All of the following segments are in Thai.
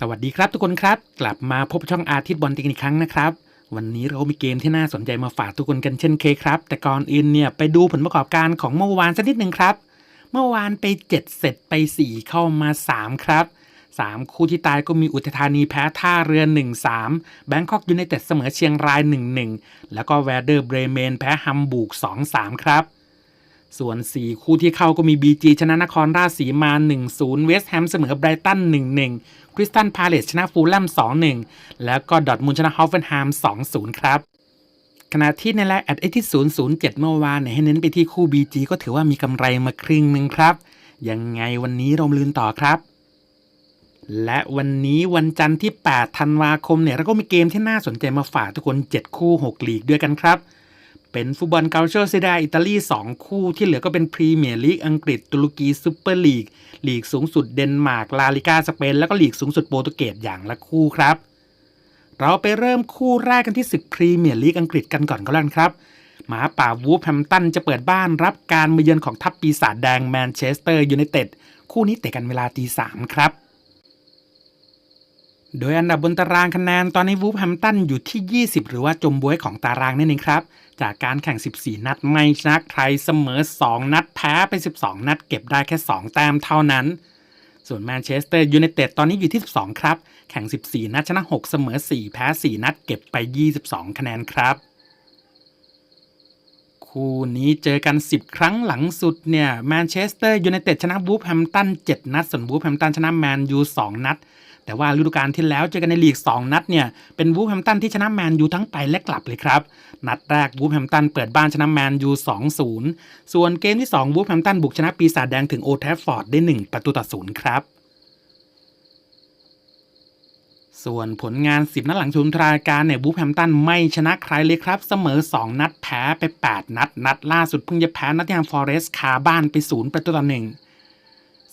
สวัสดีครับทุกคนครับ กลับมาพบช่องอาทิตย์บอลติกอีกครั้งนะครับ วันนี้เรามีเกมที่น่าสนใจมาฝากทุกคนกันเช่นเคยครับ แต่ก่อนอื่นเนี่ยไปดูผลประกอบการของเมื่อวานสักนิดหนึ่งครับ เมื่อวานไป 7 เสร็จไป 4 เข้ามา 3 ครับ 3 คู่ที่ตายก็มีอุทธานีแพ้ท่าเรือ 1-3 แบงคอกยูไนเต็ดเสมอเชียงราย 1-1 แล้วก็แวร์เดอร์เบรเมนแพ้ฮัมบูร์ก2-3 ครับ ส่วน 4 คู่ที่เข้าก็มี BG ชนะนครราชสีมา 1-0 เวสต์แฮมเสมอไบรตัน 1-1 คริสตันพาเลสชนะฟูลแลม 2-1 แล้วก็ดอทมุนชนะฮอฟเฟนไฮม์2-0 ครับ ขณะที่ในแลกแอดไอที่ 007 เมื่อวานเนี่ยให้เน้นไปที่คู่ BG ก็ถือว่ามีกำไรมาครึ่งหนึ่งครับ ยังไงวันนี้เรามาลืนต่อครับและวันนี้วันจันทร์ที่ 8 ธันวาคมเนี่ยเราก็มีเกมที่น่าสนใจมาฝากทุกคน 7 คู่ 6 ลีกด้วยกันครับ เป็นฟุตบอลกาเชอร์ซีดาอิตาลี 2 คู่ที่เหลือก็เป็นพรีเมียร์ลีกอังกฤษ ตุรกีซูเปอร์ลีกลีกสูงสุดเดนมาร์กลาลิกาสเปน แล้วก็ลีกสูงสุดโปรตุเกสอย่างละคู่ครับ เราไปเริ่มคู่แรกกันที่ศึกพรีเมียร์ลีกอังกฤษกันก่อนก็แล้วกันครับหมาป่าวูฟแฮมตันจะเปิดบ้านรับการมาเยือนของทัพปีศาจแดงแมนเชสเตอร์ยูไนเต็ดคู่นี้เตะกันเวลาตีสามครับ โดยอันดับบนตารางคะแนนตอนนี้วูฟแฮมตันอยู่ที่ 20 หรือว่าจมบวยของตารางนั่นเองครับ จากการแข่ง 14 นัดไม่ชนะใครเสมอ 2 นัดแพ้ไป 12 นัดเก็บได้แค่ 2 แต้มเท่านั้น ส่วนแมนเชสเตอร์ยูไนเต็ดตอนนี้อยู่ที่ 12 ครับ แข่ง 14 นัดชนะ 6 เสมอ 4 แพ้ 4 นัดเก็บไป 22 คะแนนครับ คู่นี้เจอกัน 10 ครั้งหลังสุดเนี่ยแมนเชสเตอร์ยูไนเต็ดชนะวูฟแฮมตัน7นัดส่วนวูฟแฮมตันชนะแมนยู2นัด แต่ว่าฤดูกาลที่แล้วเจอกันในลีก 2 นัดเนี่ย เป็นวูฟแฮมตันที่ชนะแมนยูทั้งไปและกลับเลยครับ นัดแรกวูฟแฮมตันเปิดบ้านชนะแมนยู 2-0 ส่วนเกมที่ 2 วูฟแฮมตันบุกชนะปีศาจแดงถึงโอแทฟฟอร์ดได้ 1 ประตูต่อศูนย์ครับส่วนผลงาน 10 นัดหลังชุมทรายการเนี่ยวูฟแฮมตันไม่ชนะใครเลยครับ เสมอ 2 นัดแพ้ไป 8 นัด นัดล่าสุดเพิ่งจะแพ้นัดยางฟอเรสคาบ้านไป 0 ประตูต่อหนึ่ง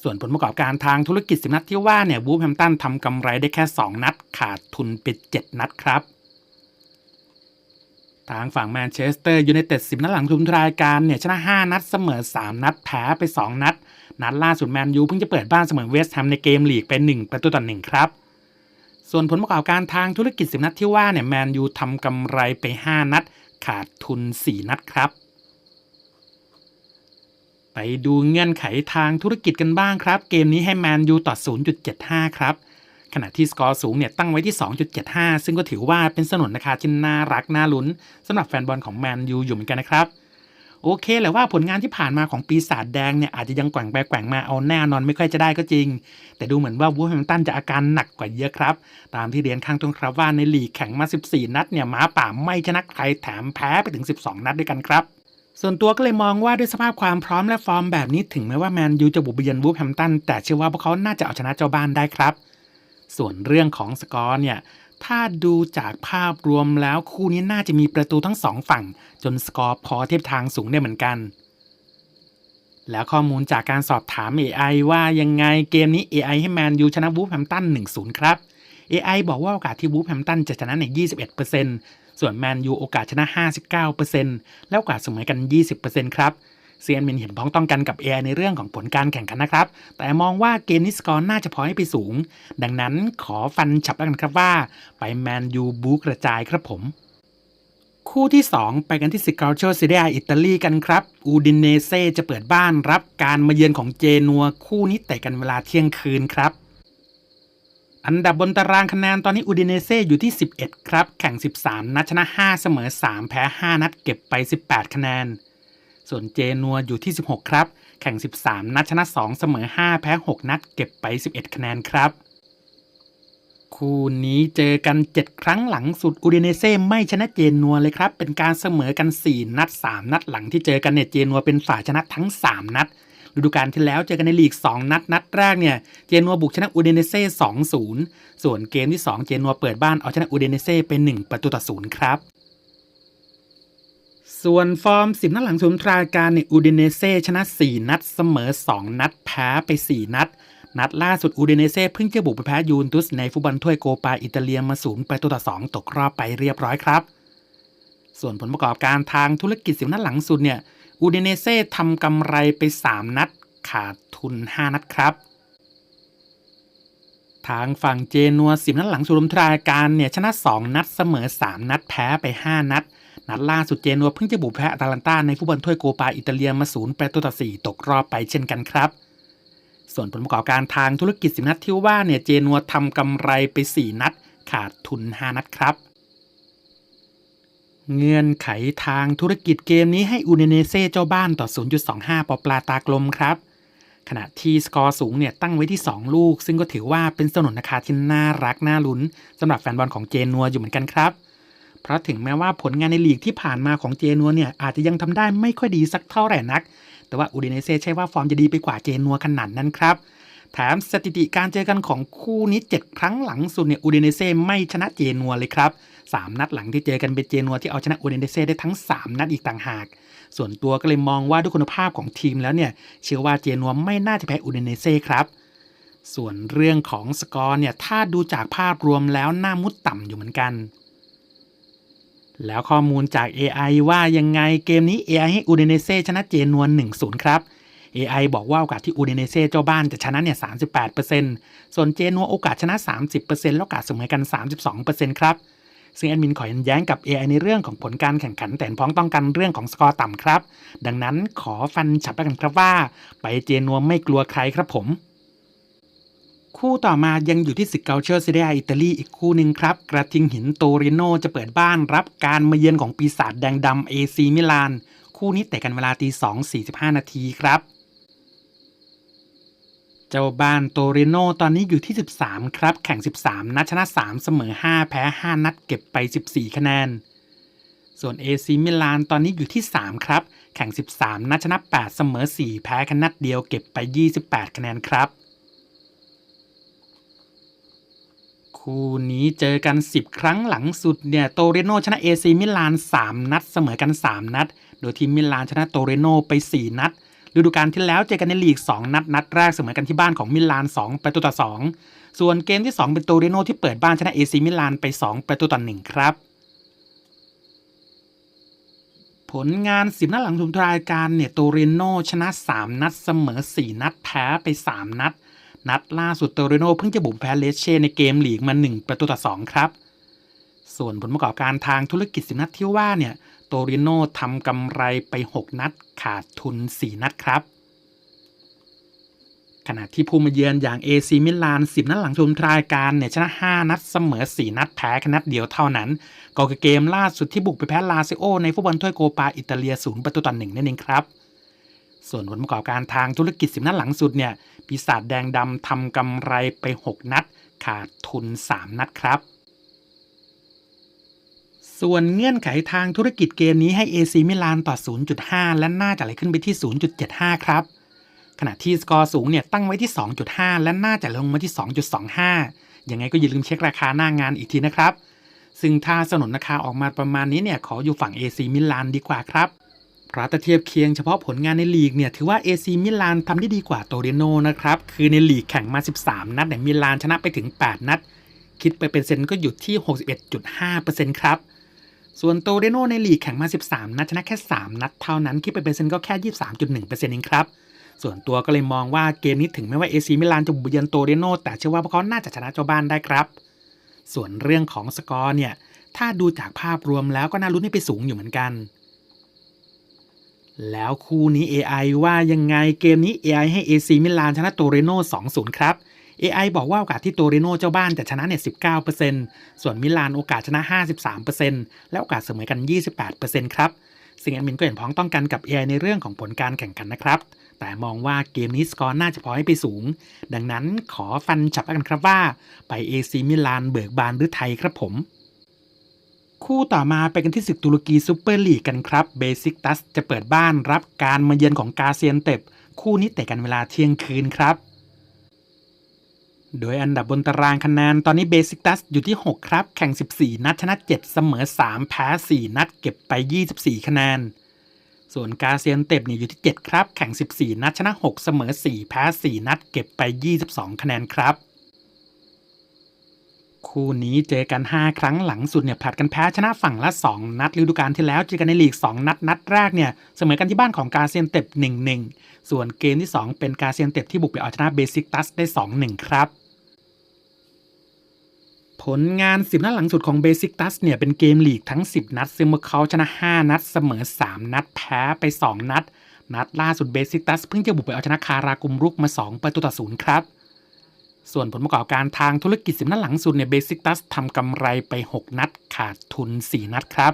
ส่วนผลประกอบการทางธุรกิจ 10 นัดที่ว่าเนี่ยวูฟแฮมตันทำกำไรได้แค่ 2 นัด ขาดทุนไป 7 นัดครับ ทางฝั่งแมนเชสเตอร์ยูไนเต็ด 10 นัดหลังทุมรายการเนี่ยชนะ 5 นัดเสมอ 3 นัดแพ้ไป 2 นัด นัดล่าสุดแมนยูเพิ่งจะเปิดบ้านเสมอเวสต์แฮมในเกมลีกเป็น1ประตูต่อ1ครับส่วนผลประกอบการทางธุรกิจ 10 นัดที่ว่าเนี่ยแมนยูทำกำไรไป 5 นัด ขาดทุน 4 นัดครับ ไปดูเงื่อนไขทางธุรกิจกันบ้างครับ เกมนี้ให้แมนยูต่อ 0.75 ครับ ขณะที่สกอร์สูงเนี่ยตั้งไว้ที่ 2.75 ซึ่งก็ถือว่าเป็นสนนราคาที่น่ารักน่าลุ้นสำหรับแฟนบอลของแมนยูอยู่เหมือนกันนะครับ โอเคแหละว่าผลงานที่ผ่านมาของปีศาจแดงเนี่ยอาจจะยังแกว่งไปแกว่งมาเอาแน่นอนไม่ค่อยจะได้ก็จริง แต่ดูเหมือนว่าวูฟแฮมตันจะอาการหนักกว่าเยอะครับ ตามที่เรียนข้างต้นครับว่าในลีกแข่งมา 14 นัดเนี่ยหมาป่าไม่ชนะใครแถมแพ้ไปถึง 12 นัดด้วยกันครับ ส่วนตัวก็เลยมองว่าด้วยสภาพความพร้อมและฟอร์มแบบนี้ถึงแม้ว่าแมนยูจะบุกไปเยือนวูฟแฮมตันแต่เชื่อว่าพวกเขาน่าจะเอาชนะเจ้าบ้านได้ครับ ส่วนเรื่องของสกอร์เนี่ยถ้าดูจากภาพรวมแล้วคู่นี้น่าจะมีประตูทั้งสองฝั่ง จนสกอร์พอเทียบทางสูงได้เหมือนกัน แล้วข้อมูลจากการสอบถาม AI ว่ายังไงเกมนี้ AI ให้แมนยูชนะวูฟแฮมตัน1-0 ครับ AI บอกว่าโอกาสที่วูฟแฮมตันจะชนะใน 21% ส่วนแมนยูโอกาสชนะ 59%แล้วโอกาสเสมอกัน 20%ครับเซียนมินเห็นพ้องต้องกันกับ AI ในเรื่องของผลการแข่งขันนะครับ แต่มองว่าเกมนี้สกอร์น่าจะพอให้ไปสูง ดังนั้นขอฟันฉับแล้วกันครับว่า ไปแมนยูบูกระจายครับผม คู่ที่ 2 ไปกันที่ซิกาโชซีเรียอิตาลีกันครับ อูดินเนเซ่จะเปิดบ้านรับการมาเยือนของเจนัวคู่นี้เตะกันเวลาเที่ยงคืนครับ อันดับบนตารางคะแนนตอนนี้อูดินเนเซ่อยู่ที่ 11 ครับ แข่ง 13 นัดชนะ 5 เสมอ 3 แพ้ 5 นัดเก็บไป 18 คะแนน ส่วนเจนัวอยู่ที่ 16 ครับ แข่ง 13 นัดชนะ 2 เสมอ 5 แพ้ 6 นัดเก็บไป 11 คะแนนครับ คู่นี้เจอกัน 7 ครั้งหลังสุดอูดิเนเซ่ไม่ชนะเจนัวเลยครับ เป็นการเสมอกัน 4 นัด 3 นัดหลังที่เจอกันเนี่ยเจนัวเป็นฝ่ายชนะทั้ง 3 นัด ฤดูกาลที่แล้วเจอกันในลีก 2 นัด นัดแรกเนี่ยเจนัวบุกชนะอูเดเนเซ่2-0ส่วนเกมที่ 2 เจนัวเปิดบ้านเอาชนะอูเดเนเซ่เป็น 1 ประตูต่อศูนย์ครับส่วนฟอร์ม 10 นัดหลังสุดทรายการเนี่ยอูเดเนเซ่ชนะ 4 นัดเสมอ 2 นัดแพ้ไป 4 นัด นัดล่าสุดอูเดเนเซ่เพิ่งจะบุกไปแพ้ยูนตุสในฟุตบอลถ้วยโกปาอิตาเลียมาศูนย์ประตูต่อ 2 ตกรอบไปเรียบร้อยครับ ส่วนผลประกอบการทางธุรกิจ 10 นัดหลังสุดเนี่ย อูดิเนเซ่ทำกำไรไป 3 นัด ขาดทุน 5 นัดครับ ทางฝั่งเจนัวสิบนัดหลังสุดรมทรายการเนี่ยชนะ 2 นัดเสมอ 3 นัดแพ้ไป 5 นัด นัดล่าสุดเจนัวเพิ่งจะบุกแพ้อาตาลันตาในฟุตบอลถ้วยโกปาอิตาเลียมาศูนย์ประตูต่อ4ตกรอบไปเช่นกันครับ ส่วนผลประกอบการทางธุรกิจสิบนัดที่ว่าเนี่ยเจนัวทำกำไรไป 4 นัด ขาดทุน 5 นัดครับ เงื่อนไขทางธุรกิจเกมนี้ให้อูเนเนเซ่เจ้าบ้านต่อ 0.25 ปอปลาตากลมครับ ขณะที่สกอร์สูงเนี่ยตั้งไว้ที่ 2 ลูก ซึ่งก็ถือว่าเป็นสนุนราคาที่น่ารักน่าลุ้นสำหรับแฟนบอลของเจนัวอยู่เหมือนกันครับ เพราะถึงแม้ว่าผลงานในลีกที่ผ่านมาของเจนัวเนี่ยอาจจะยังทำได้ไม่ค่อยดีสักเท่าไหร่นัก แต่ว่าอูเดเนเซ่ใช่ว่าฟอร์มจะดีไปกว่าเจนัวขนาดนั้นครับแถมสถิติการเจอกันของคู่นี้ 7 ครั้งหลังสุดเนี่ยอูเดเนเซ่ไม่ชนะเจนัวเลยครับ 3 นัดหลังที่เจอกันเป็นเจนัวที่เอาชนะอูเดเนเซ่ได้ทั้ง 3 นัดอีกต่างหาก ส่วนตัวก็เลยมองว่าด้วยคุณภาพของทีมแล้วเนี่ย เชื่อว่าเจนัวไม่น่าจะแพ้อูเดเนเซ่ครับส่วนเรื่องของสกอร์เนี่ยถ้าดูจากภาพรวมแล้วน่ามุดต่ำอยู่เหมือนกัน แล้วข้อมูลจาก AI ว่ายังไงเกมนี้ AI ให้อูเดเนเซ่ชนะเจนัว1-0 ครับ AI บอกว่าโอกาสที่อูเดเนเซ่เจ้าบ้านจะชนะเนี่ย 38%ส่วนเจนัวโอกาสชนะ 30%แล้วโอกาสเสมอกัน 32%ครับ ซึ่งแอดมินขอยันแย้งกับ AI ในเรื่องของผลการแข่งขันแต่พ้องต้องกันเรื่องของสกอร์ต่ำครับ ดังนั้นขอฟันฉับแล้วกันครับว่า ไปเจนัวไม่กลัวใครครับผม คู่ต่อมายังอยู่ที่ศึกเกาเชอร์ซีเรียอิตาลีอีกคู่หนึ่งครับ กระทิงหินโตริโนจะเปิดบ้านรับการมาเยือนของปีศาจแดงดำเอซีมิลาน คู่นี้แต่กันเวลาตี2 45 นาทีครับ เจ้าบ้านโตริโนตอนนี้อยู่ที่ 13 ครับ แข่ง 13 นัดชนะ 3 เสมอ 5 แพ้ 5 นัดเก็บไป 14 คะแนน ส่วน AC มิลานตอนนี้อยู่ที่ 3 ครับ แข่ง 13 นัดชนะ 8 เสมอ 4 แพ้ค่นัดเดียวเก็บไป 28 คะแนนครับ คู่นี้เจอกัน 10 ครั้งหลังสุดเนี่ยโตเรโนชนะ AC มิลาน 3 นัด เสมอกัน 3 นัด โดยทีมมิลานชนะโตเรโนไป 4 นัด ฤดูกาลที่แล้วเจอกันในลีก 2 นัดนัดแรกเสมอกันที่บ้านของมิลาน 2 ประตูต่อ 2 ส่วนเกมที่ 2 เป็นโตเรโนที่เปิดบ้านชนะ AC มิลานไป 2 ประตูต่อ 1 ครับ ผลงาน10นัดหลังสุดรายการเนี่ยโตเรโนชนะ 3 นัดเสมอ 4 นัดแพ้ไป 3 นัด นัดล่าสุดโตเรโนเพิ่งจะบุกแพ้เลสเช่ในเกมลีกมา 1 ประตูต่อ 2 ครับ ส่วนผลประกอบการทางธุรกิจสิบนัดที่ว่าเนี่ย ตริโนทำกำไรไป 6 นัด ขาดทุน 4 นัดครับ ขณะที่ผู้มาเยือนอย่าง AC มิลาน 10 นัดหลังชมรายการเนี่ยชนะ 5 นัดเสมอ 4 นัดแพ้แค่นัดเดียวเท่านั้น ก็คือเกมล่าสุดที่บุกไปแพ้ลาซิโอ ในฟุตบอลถ้วยโกปาอิตาเลีย 0 ประตูต่อหนึ่งนั่นเองครับส่วนผลประกอบการทางธุรกิจ10นัดหลังสุดเนี่ย ปีศาจแดงดำทำกำไรไป 6 นัด ขาดทุน 3 นัดครับ ส่วนเงื่อนไขทางธุรกิจเกมนี้ให้ AC มิลานต่อ 0.5 และน่าจะไหลขึ้นไปที่ 0.75 ครับ ขณะที่สกอร์สูงเนี่ยตั้งไว้ที่ 2.5 และน่าจะลงมาที่ 2.25 ยังไงก็อย่าลืมเช็คราคาหน้างงานอีกทีนะครับ ซึ่งถ้าสนนราคาออกมาประมาณนี้เนี่ยขออยู่ฝั่ง AC มิลานดีกว่าครับพราะถ้าเทียบเคียงเฉพาะผลงานในลีกเนี่ยถือว่า AC มิลานทำได้ดีกว่าโตเรโนนะครับ คือในลีกแข่งมา 13 นัดเนี่ยมิลานชนะไปถึง 8 นัด คิดไปเป็นเซนก็อยู่ที่ 61.5%ครับ ส่วนโตเรโนในลีกแข่งมา 13 นัดชนะแค่ 3 นัดเท่านั้น คิดเป็นเปอร์เซ็นต์ก็แค่ 23.1%เองครับ ส่วนตัวก็เลยมองว่าเกมนี้ถึงแม้ว่าเอซีมิลานจะบุกเยือนโตเรโนแต่เชื่อว่าพวกเขาน่าจะชนะเจ้าบ้านได้ครับ ส่วนเรื่องของสกอร์เนี่ย ถ้าดูจากภาพรวมแล้วก็น่าลุ้นให้ไปสูงอยู่เหมือนกัน แล้วคู่นี้ AI ว่ายังไงเกมนี้ AI ให้ AC มิลานชนะโตเรโน2-0 ครับ AI บอกว่าโอกาสที่โตเรโนเจ้าบ้านจะชนะเนี่ย 19%ส่วนมิลานโอกาสชนะ 53%และโอกาสเสมอกัน 28%ครับซึ่งแอดมินก็เห็นพ้องต้องกันกับ AI ในเรื่องของผลการแข่งขันนะครับ แต่มองว่าเกมนี้สกอร์น่าจะพอให้ไปสูง ดังนั้นขอฟันฉับกันครับว่า ไป AC มิลานเบิกบานหรือไทยครับผมคู่ต่อมาไปกันที่ศึกตุรกีซูเปอร์ลีกกันครับเบซิกตัสจะเปิดบ้านรับการมาเยือนของกาเซียนเต็บคู่นี้เตะกันเวลาเที่ยงคืนครับ โดยอันดับบนตารางคะแนนตอนนี้เบซิกตัสอยู่ที่ 6 ครับ แข่ง 14 นัดชนะ 7 เสมอ 3 แพ้ 4 นัดเก็บไป 24 คะแนน ส่วนกาเซียนเต็บเนี่ยอยู่ที่ 7 ครับ แข่ง 14 นัดชนะ 6 เสมอ 4 แพ้ 4 นัดเก็บไป 22 คะแนนครับ คู่นี้เจอกัน 5 ครั้งหลังสุดเนี่ยผลัดกันแพ้ชนะฝั่งละ 2 นัดฤดูกาลที่แล้วเจอกันในลีก 2 นัดนัดแรกเนี่ยเสมอกันที่บ้านของกาเซียนเต็บ1-1 ส่วนเกมที่ 2 เป็นกาเซียนเต็บที่บุกไปเอาชนะเบซิกตัสได้ 2-1 ครับ ผลงาน 10 นัดหลังสุดของ Basic t u s เนี่ยเป็นเกมลีกทั้ง 10 นัด ซึ่งพวกเขาชนะ 5 นัด เสมอ 3 นัด แพ้ไป 2 นัด นัดล่าสุด Basic t u s เพิ่งจะบุกไปเอาชนะคารากุมรุกมา 2 ประตูต่อศูนย์ครับ ส่วนผลประกอบการทางธุรกิจ 10 นัดหลังสุดเนี่ย Basic t u s ทำกำไรไป 6 นัด ขาดทุน 4 นัดครับ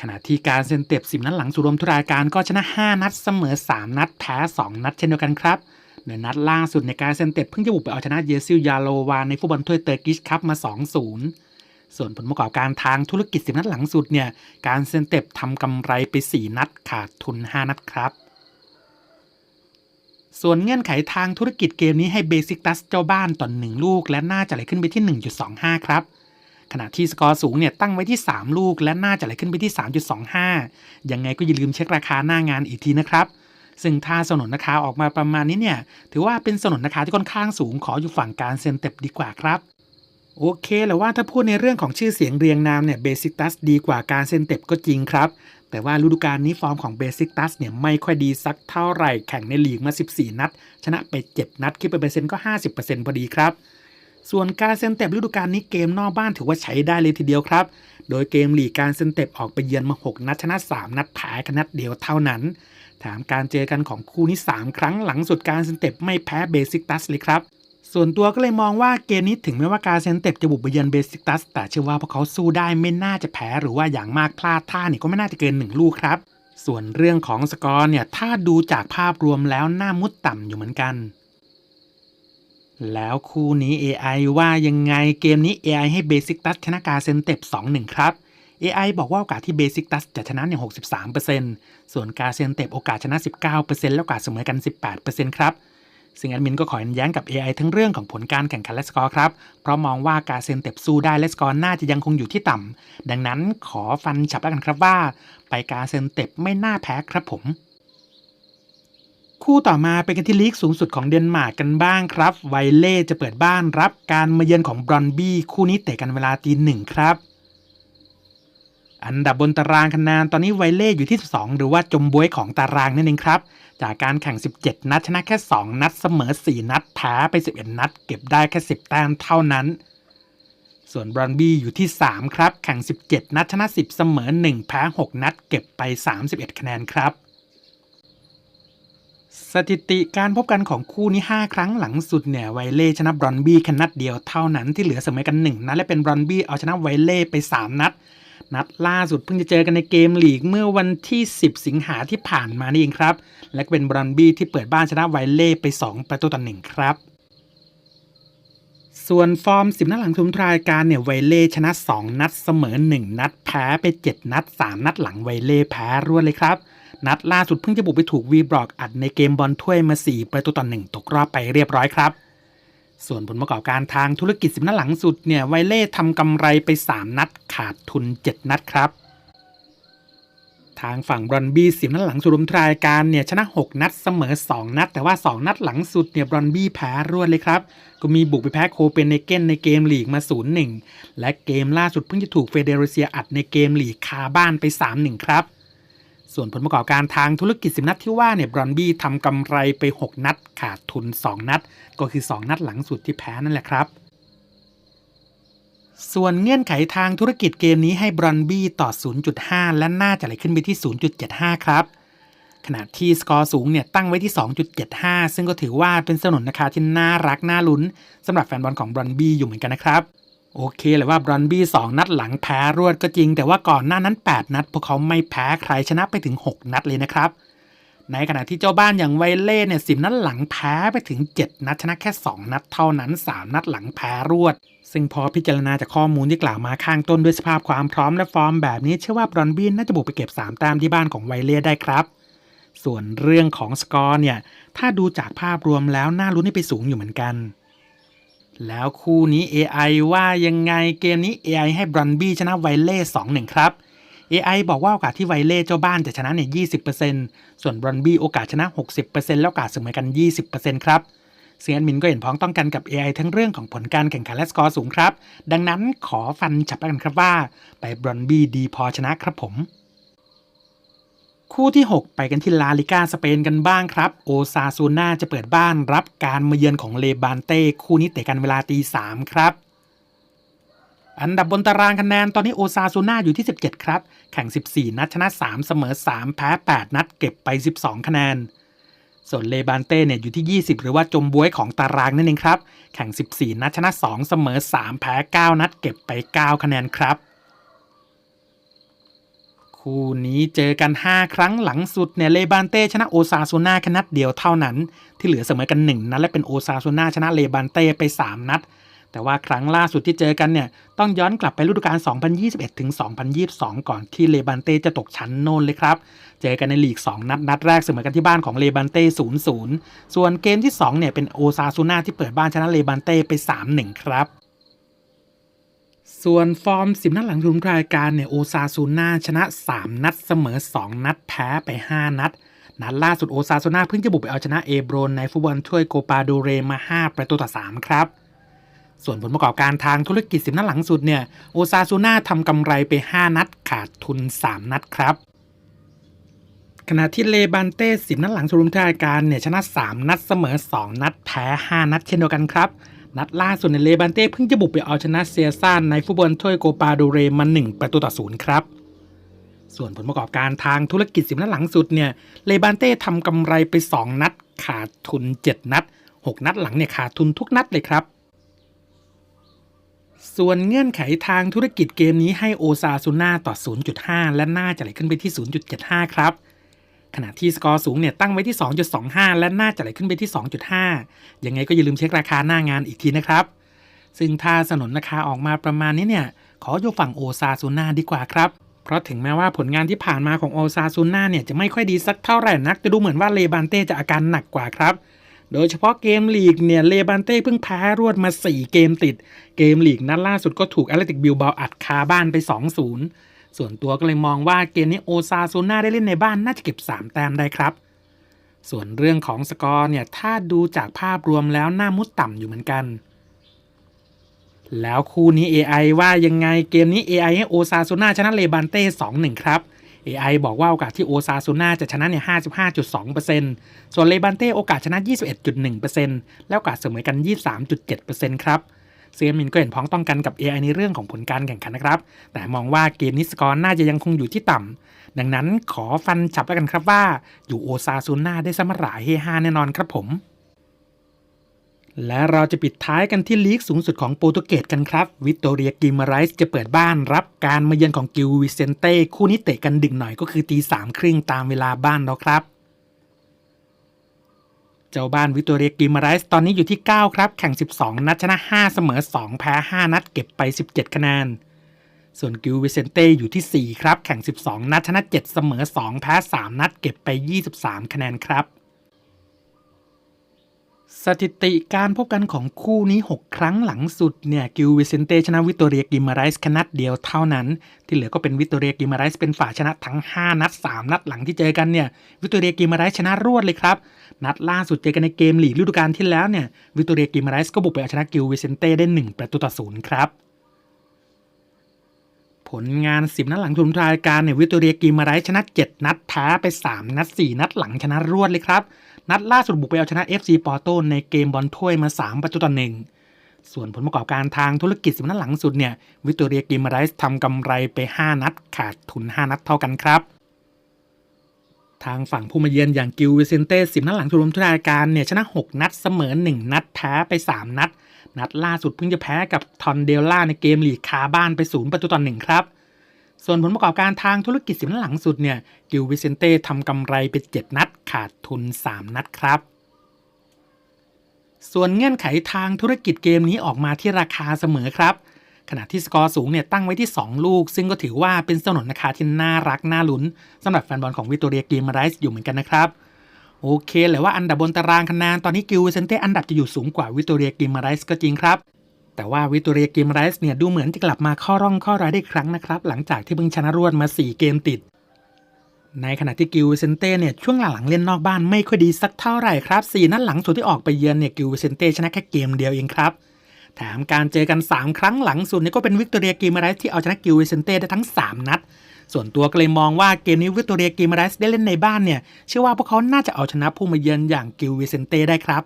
ขณะที่การเซ็นเต็บ10 นัดหลังสุดรวมทุกรายการก็ชนะ 5 นัดเสมอ 3 นัด แพ้ 2 นัดเช่นเดียวกันครับ ในนัดล่าสุดในการเซนเต็บเพิ่งจะบุกไปเอาชนะเยซิลยาโลวาในฟุตบอลถ้วยเตอร์กิชคัพมา 2-0 ส่วนผลประกอบการทางธุรกิจ 10 นัดหลังสุดเนี่ย การเซนเต็บทำกำไรไป 4 นัดขาดทุน 5 นัดครับส่วนเงื่อนไขทางธุรกิจเกมนี้ให้เบสิกตัสเจ้าบ้านต่อ1ลูก และน่าจะไหลขึ้นไปที่ 1.25 ครับ ขณะที่สกอร์สูงเนี่ยตั้งไว้ที่ 3 ลูก และน่าจะไหลขึ้นไปที่ 3.25 ยังไงก็อย่าลืมเช็คราคาหน้างานอีกทีนะครับ ซึ่งถ้าสนนราคาออกมาประมาณนี้เนี่ย ถือว่าเป็นสนนราคาที่ค่อนข้างสูงขออยู่ฝั่งการเซ็นเต็บดีกว่าครับ โอเคแล้วว่าถ้าพูดในเรื่องของชื่อเสียงเรียงนามเนี่ยเบสิกตัสดีกว่าการเซ็นเต็บก็จริงครับ แต่ว่าฤดูกาลนี้ฟอร์มของเบสิกตัสเนี่ยไม่ค่อยดีสักเท่าไหร่แข่งในลีกมา 14 นัด ชนะไป 7 นัดคิดเป็นเปอร์เซ็นต์ก็ 50%พอดีครับ ส่วนการเซนเต็บฤดูกาลนี้เกมนอกบ้านถือว่าใช้ได้เลยทีเดียวครับ โดยเกมหลีกการเซนเต็บออกไปเยือนมา 6 นัดชนะ 3 นัดแพ้กันนัดเดียวเท่านั้น ถามการเจอกันของคู่นี้ 3 ครั้งหลังสุดการเซนเต็บไม่แพ้เบสิกตัสเลยครับ ส่วนตัวก็เลยมองว่าเกมนี้ถึงแม้ว่าการเซนเต็บจะบุกไปเยือนเบสิกตัสแต่เชื่อว่าพวกเขาสู้ได้ไม่น่าจะแพ้หรือว่าอย่างมากพลาดท่าเนี่ยก็ไม่น่าจะเกิน 1 ลูกครับ ส่วนเรื่องของสกอร์เนี่ยถ้าดูจากภาพรวมแล้วน่ามุดต่ำอยู่เหมือนกัน แล้วคู่นี้ AI ว่ายังไงเกมนี้ AI ให้ Basic Touch ชนะกาเซนเต็ป2-1 ครับ AI บอกว่าโอกาสที่ Basic Touch จะชนะเนี่ย63%ส่วนกาเซนเต็ปโอกาสชนะ 19%แล้วโอกาสเสมอกัน 18%ครับ ซึ่งแอดมินก็ขอแย้งกับ AI ทั้งเรื่องของผลการแข่งขันและสกอร์ครับ เพราะมองว่ากาเซนเต็ปสู้ได้และสกอร์น่าจะยังคงอยู่ที่ต่ำดังนั้นขอฟันฉับแล้วกันครับว่า ไปกาเซนเต็ปไม่น่าแพ้ครับผม คู่ต่อมาเป็นกันที่ลีกสูงสุดของเดนมาร์กกันบ้างครับ ไวเล่จะเปิดบ้านรับการมาเยือนของบรอนบี้คู่นี้เตะกันเวลาตีหนึ่งครับ อันดับบนตารางคะแนนตอนนี้ไวเล่อยู่ที่ 12 หรือว่าจมบวยของตารางนั่นเองครับ จากการแข่ง 17 นัดชนะแค่ 2 นัดเสมอ 4 นัดแพ้ไป 11 นัด เก็บได้แค่ 10 แต้มเท่านั้น ส่วนบรอนบี้อยู่ที่ 3 ครับ แข่ง 17 นัดชนะ 10 เสมอ 1 แพ้ 6 นัด เก็บไป 31 คะแนนครับ สถิติการพบกันของคู่นี้ 5 ครั้งหลังสุดเนี่ยไวเล่ชนะบรอนบี้แค่นัดเดียวเท่านั้นที่เหลือเสมอกัน 1 นัดและเป็นบรอนบี้เอาชนะไวเล่ไป 3 นัด นัดล่าสุดเพิ่งจะเจอกันในเกมลีกเมื่อวันที่ 10 สิงหาที่ผ่านมานี่เองครับ และเป็นบรอนบี้ที่เปิดบ้านชนะไวเล่ไป 2 ประตูต่อ1ครับส่วนฟอร์ม 10 นัดหลังทุมทรายการเนี่ยไวเล่ชนะ 2 นัดเสมอ 1 นัดแพ้ไป 7 นัด 3 นัดหลังไวเล่แพ้รวดเลยครับ นัดล่าสุดเพิ่งจะบุกไปถูกวีบล็อกอัดในเกมบอลถ้วยมา 4 ประตูต่อ1ตกรอบไปเรียบร้อยครับ ส่วนผลประกอบการทางธุรกิจ10นัดหลังสุดเนี่ยไวเล่ทำกำไรไป 3 นัดขาดทุน 7 นัดครับ ทางฝั่งบรอนบี้สิบนัดหลังสุดรวมรายการเนี่ยชนะ 6 นัดเสมอ 2 นัด แต่ว่า 2 นัดหลังสุดเนี่ยบรอนบี้แพ้รวดเลยครับก็มีบุกไปแพ้โคเปนเฮเกนในเกมลีกมา 0-1 และเกมล่าสุดเพิ่งจะถูกเฟเดรเซียอัดในเกมลีกคาบ้านไป 3-1 ครับ ส่วนผลประกอบการทางธุรกิจ 10 นัดที่ว่าเนี่ยบรอนบี้ทำกำไรไป 6 นัด ขาดทุน 2 นัด ก็คือ 2 นัดหลังสุดที่แพ้นั่นแหละครับ ส่วนเงื่อนไขทางธุรกิจเกมนี้ให้บรอนบี้ต่อ 0.5 และน่าจะไหลขึ้นไปที่ 0.75 ครับ ขณะที่สกอร์สูงเนี่ยตั้งไว้ที่ 2.75 ซึ่งก็ถือว่าเป็นสนนราคาที่น่ารักน่าลุ้นสำหรับแฟนบอลของบรอนบี้อยู่เหมือนกันนะครับ โอเคเลยว่าบรอนบี้2นัดหลังแพ้รวดก็จริง แต่ว่าก่อนหน้านั้น 8 นัด พวกเขาไม่แพ้ใครชนะไปถึง 6 นัดเลยนะครับ ในขณะที่เจ้าบ้านอย่างไวเล่เนี่ยสินัดหลังแพ้ไปถึง 7 นัดชนะแค่ 2 นัดเท่านั้น 3 นัดหลังแพ้รวด ซึ่งพอพิจารณาจากข้อมูลที่กล่าวมาข้างต้นด้วยสภาพความพร้อมและฟอร์มแบบนี้เชื่อว่าบรอนบี้น่าจะบุกไปเก็บ3แต้มที่บ้านของไวเล่ได้ครับส่วนเรื่องของสกอร์เนี่ยถ้าดูจากภาพรวมแล้วน่าลุ้นให้ไปสูงอยู่เหมือนกัน แล้วคู่นี้ AI ว่ายังไงเกมนี้ AI ให้บรอนบี้ชนะไวเล่2-1ครับ AI บอกว่าโอกาสที่ไวเล่เจ้าบ้านจะชนะเนี่ย20%ส่วนบรอนบี้โอกาสชนะ 60%แล้วโอกาสเสมอกัน 20%ครับเซียนมินก็เห็นพ้องต้องกันกับ AI ทั้งเรื่องของผลการแข่งขันและสกอร์สูงครับ ดังนั้นขอฟันฉับกันครับว่า ไปบรอนบี้ดีพอชนะครับผม คู่ที่ 6 ไปกันที่ลาลิกาสเปนกันบ้างครับ โอซาซูน่าจะเปิดบ้านรับการมาเยือนของเลบานเต้ คู่นี้เตะกันเวลาตีสามครับ อันดับบนตารางคะแนนตอนนี้โอซาซูน่าอยู่ที่ 17 ครับ แข่ง 14 นัดชนะ 3 เสมอ 3 แพ้ 8 นัดเก็บไป 12 คะแนน ส่วนเลบานเต้เนี่ยอยู่ที่ 20 หรือว่าจมบวยของตารางนั่นเองครับ แข่ง 14 นัดชนะ 2 เสมอ 3 แพ้ 9 นัดเก็บไป 9 คะแนนครับ คู่นี้เจอกัน 5 ครั้งหลังสุดเนี่ยเลบานเต้ชนะโอซาซูน่าแค่นัดเดียวเท่านั้น ที่เหลือเสมอกัน 1 นัดและเป็นโอซาซูน่าชนะเลบานเต้ไป 3 นัด แต่ว่าครั้งล่าสุดที่เจอกันเนี่ยต้องย้อนกลับไปฤดูกาล 2021 ถึง 2022 ก่อนที่เลบานเต้จะตกชั้นโน่นเลยครับ เจอกันในลีก 2 นัดนัดแรกเสมอกันที่บ้านของเลบานเต้ 0-0 ส่วนเกมที่2เนี่ยเป็นโอซาซูน่าที่เปิดบ้านชนะเลบานเต้ไป 3-1 ครับ ส่วนฟอร์ม 10 นัดหลังรวมรายการเนี่ยโอซาซูน่าชนะ 3 นัดเสมอ 2 นัดแพ้ไป 5 นัด นัดล่าสุดโอซาซูน่าเพิ่งจะบุกไปเอาชนะเอโบรนในฟุตบอลถ้วยโกปาโดเรมา 5 ประตูต่อ 3 ครับ ส่วนผลประกอบการทางธุรกิจ 10 นัดหลังสุดเนี่ยโอซาซูน่าทำกำไรไป 5 นัดขาดทุน 3 นัดครับขณะที่เลบานเต้10 นัดหลังรวมรายการเนี่ยชนะ 3 นัดเสมอ 2 นัดแพ้ 5 นัดเช่นเดียวกันครับ นัดล่าสุดในเลบานเต้เพิ่งจะบุกไปเอาชนะเซียซานในฟุตบอลถ้วยโกปาโดเรมา1ประตูต่อศูนย์ครับ ส่วนผลประกอบการทางธุรกิจสิบนัดหลังสุดเนี่ยเลบานเต้ทำกำไรไป 2 นัดขาดทุน 7 นัด 6 นัดหลังเนี่ยขาดทุนทุกนัดเลยครับ ส่วนเงื่อนไขทางธุรกิจเกมนี้ให้โอซาซูน่าต่อ 0.5 และน่าจะไหลขึ้นไปที่ 0.75 ครับ ขณะที่สกอร์สูงเนี่ยตั้งไว้ที่ 2.25 และน่าจะไหลขึ้นไปที่ 2.5 ยังไงก็อย่าลืมเช็คราคาหน้างานอีกทีนะครับ ซึ่งถ้าสนนราคาออกมาประมาณนี้เนี่ย ขออยู่ฝั่งโอซาซูน่าดีกว่าครับ เพราะถึงแม้ว่าผลงานที่ผ่านมาของโอซาซูน่าเนี่ยจะไม่ค่อยดีสักเท่าไหร่นัก จะดูเหมือนว่าเลบานเต้จะอาการหนักกว่าครับโดยเฉพาะเกมลีกเนี่ยเลบานเต้เพิ่งแพ้รวดมา 4 เกมติด เกมลีกนัดล่าสุดก็ถูกแอตเลติกบิลบาอัดคาบ้านไป 2-0 ส่วนตัวก็เลยมองว่าเกมนี้โอซาซูน่าได้เล่นในบ้านน่าจะเก็บ 3 แต้มได้ครับ ส่วนเรื่องของสกอร์เนี่ยถ้าดูจากภาพรวมแล้วน่ามุดต่ำอยู่เหมือนกัน แล้วคู่นี้ AI ว่ายังไงเกมนี้ AI ให้โอซาซูน่าชนะเลบานเต้2-1 ครับ AI บอกว่าโอกาสที่โอซาซูน่าจะชนะเนี่ย55.2%ส่วนเลบานเต้โอกาสชนะ 21.1%แล้วโอกาสเสมอกัน 23.7%ครับ เซียมินก็เห็นพ้องต้องกันกับ AI ในเรื่องของผลการแข่งขันนะครับ แต่มองว่าเกมนี้สกอร์น่าจะยังคงอยู่ที่ต่ำดังนั้นขอฟันฉับแล้วกันครับว่า อยู่โอซาซูน่าได้สมรายเฮฮาแน่นอนครับผม และเราจะปิดท้ายกันที่ลีกสูงสุดของโปรตุเกสกันครับ วิตโตเรียกิมาไรส์จะเปิดบ้านรับการมาเยือนของกิลวิเซนเต้คู่นี้เตะกันดึกหน่อยก็คือตีสามครึ่งตามเวลาบ้านแล้วครับ เจ้าบ้านวิตโตเรียกิมาไรส์ตอนนี้อยู่ที่ 9 ครับ แข่ง 12 นัดชนะ 5 เสมอ 2 แพ้ 5 นัดเก็บไป 17 คะแนน ส่วนกิลวิเซนเต้อยู่ที่ 4 ครับ แข่ง 12 นัดชนะ 7 เสมอ 2 แพ้ 3 นัดเก็บไป 23 คะแนนครับ สถิติการพบกันของคู่นี้ 6 ครั้งหลังสุดเนี่ยกิลวิเซนเตชนะวิตโตเรียกิมาไรส์แค่นัดเดียวเท่านั้น ที่เหลือก็เป็นวิตโตเรียกิมาไรส์เป็นฝ่ายชนะทั้ง 5 นัด 3 นัดหลังที่เจอกันเนี่ยวิตโตเรียกิมาไรส์ชนะรวดเลยครับ นัดล่าสุดเจอกันในเกมหลีกฤดูกาลที่แล้วเนี่ยวิตโตเรียกิมาไรส์ก็บุกไปเอาชนะกิลวิเซนเต้ได้ 1 ประตูต่อศูนย์ครับผลงาน 10 นัดหลังทุนรายการเนี่ยวิตโตเรียกิมาไรส์ชนะ 7 นัดแพ้ไป 3 นัด 4 นัดหลังชนะรวดเลยครับ นัดล่าสุดบุกไปเอาชนะ FC ปอร์โตในเกมบอลถ้วยมา 3 ประตูต่อหนึ่งส่วนผลประกอบการทางธุรกิจ10นัดหลังสุดเนี่ยวิตโตเรียกิมาไรส์ทำกำไรไป 5 นัด ขาดทุน 5 นัดเท่ากันครับ ทางฝั่งผู้มาเยือนอย่างกิลวิเซนเต้10นัดหลังรวมทุกรายการเนี่ยชนะ 6 นัดเสมอ 1 นัดแพ้ไป 3 นัด นัดล่าสุดเพิ่งจะแพ้กับทอนเดลล่าในเกมลีกคาบ้านไป 0 ประตูต่อหนึ่งครับ ส่วนผลประกอบการทางธุรกิจ10นัดหลังสุดเนี่ยกิลวิเซนเต้ทำกำไรไป 7 นัดขาดทุน 3 นัดครับ ส่วนเงื่อนไขทางธุรกิจเกมนี้ออกมาที่ราคาเสมอครับ ขณะที่สกอร์สูงเนี่ยตั้งไว้ที่ 2 ลูก ซึ่งก็ถือว่าเป็นสนนราคาที่น่ารักน่าลุ้นสำหรับแฟนบอลของวิตโตเรียกิมาไรส์อยู่เหมือนกันนะครับโอเคเลยว่าอันดับบนตารางคะแนนตอนนี้กิลวิเซนเต้อันดับจะอยู่สูงกว่าวิตโตเรียกิมาไรส์ก็จริงครับ แต่ว่าวิตโตเรียกิมไรส์เนี่ยดูเหมือนจะกลับมาข้าร่องข้ารอยได้ครั้งนะครับ หลังจากที่เพิ่งชนะรวดมา 4 เกมติด ในขณะที่กิลวิเซนเต้เนี่ยช่วงหลังๆเล่นนอกบ้านไม่ค่อยดีสักเท่าไหร่ครับ 4 นัดหลังสุดที่ออกไปเยือนเนี่ยกิลวิเซนเต้ชนะแค่เกมเดียวเองครับแถมการเจอกัน 3 ครั้งหลังสุดนี่ก็เป็นวิกตอเรียกิมไรส์ที่เอาชนะกิลวิเซนเต้ได้ทั้ง 3 นัด ส่วนตัวก็เลยมองว่าเกมนี้วิตตอเรียกิมไรัสได้เล่นในบ้านเนี่ยเชื่อว่าพวกเขาน่าจะเอาชนะผู้มาเยือนอย่างกิลวิเซนเต้ได้ครับ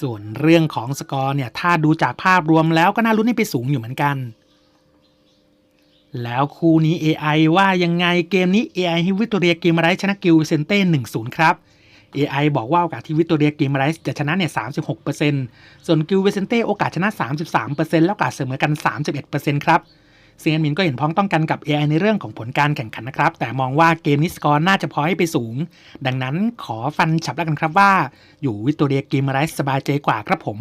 ส่วนเรื่องของสกอร์เนี่ยถ้าดูจากภาพรวมแล้วก็น่าลุ้นให้ไปสูงอยู่เหมือนกัน แล้วคู่นี้ AI ว่ายังไงเกมนี้ AI ให้วิตเตอเรียกิมรัสชนะกิลเซนเต้1-0ครับ AI บอกว่าโอกาสที่วิตเตอเรียกิมรัสจะชนะเนี่ย36%ส่วนกิลวิเซนเต้โอกาสชนะ 33%แล้วโอกาสเสมอกัน 31%ครับ ซึ่งแอดมินก็เห็นพ้องต้องกันกับ AI ในเรื่องของผลการแข่งขันนะครับ แต่มองว่าเกมนี้สกอร์น่าจะพอให้ไปสูง ดังนั้นขอฟันฉับแล้วกันครับว่า อยู่วิตเตเรียกิมรัสสบายใจกว่าครับผม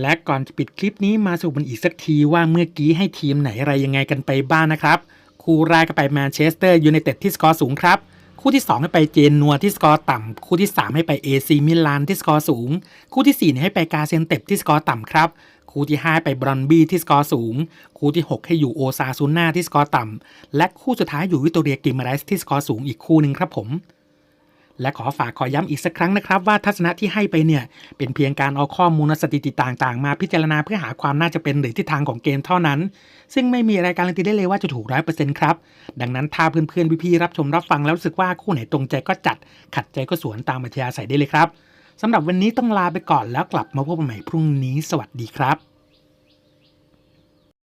และก่อนจะปิดคลิปนี้มาสรุปกันอีกสักทีว่าเมื่อกี้ให้ทีมไหนอะไรยังไงกันไปบ้างนะครับ คู่แรกก็ไปแมนเชสเตอร์ยูไนเต็ดที่สกอร์สูงครับคู่ที่ 2 ให้ไปเจนนัวที่สกอร์ต่ำ คู่ที่ 3 ให้ไปเอซีมิลานที่สกอร์สูง คู่ที่4ให้ไปกาเซนเต็ปที่สกอร์ต่ำครับ คู่ที่ 5 ไปบรอนบี้ที่สกอร์สูง คู่ที่ 6 ให้อยู่โอซาซูน่าที่สกอร์ต่ำ และคู่สุดท้ายอยู่วิตโตเรียกิมาไรส์ที่สกอร์สูงอีกคู่หนึ่งครับผม และขอฝากขอย้ำอีกสักครั้งนะครับว่าทัศนะที่ให้ไปเนี่ย เป็นเพียงการเอาข้อมูลสถิติต่างๆ มาพิจารณาเพื่อหาความน่าจะเป็นหรือทิศทางของเกมเท่านั้น ซึ่งไม่มีอะไรการันตีได้เลยว่าจะถูกร้อยเปอร์เซ็นต์ครับ ดังนั้นถ้าเพื่อนๆพี่ๆรับชมรับฟังแล้วรู้สึกว่าคู่ไหนตรงใจก็จัด ขัดใจก็สวนตามอัธยาศัยได้เลยครับ สำหรับวันนี้ต้องลาไปก่อนแล้วกลับมาพบกันใหม่พรุ่งนี้สวัสดีครับ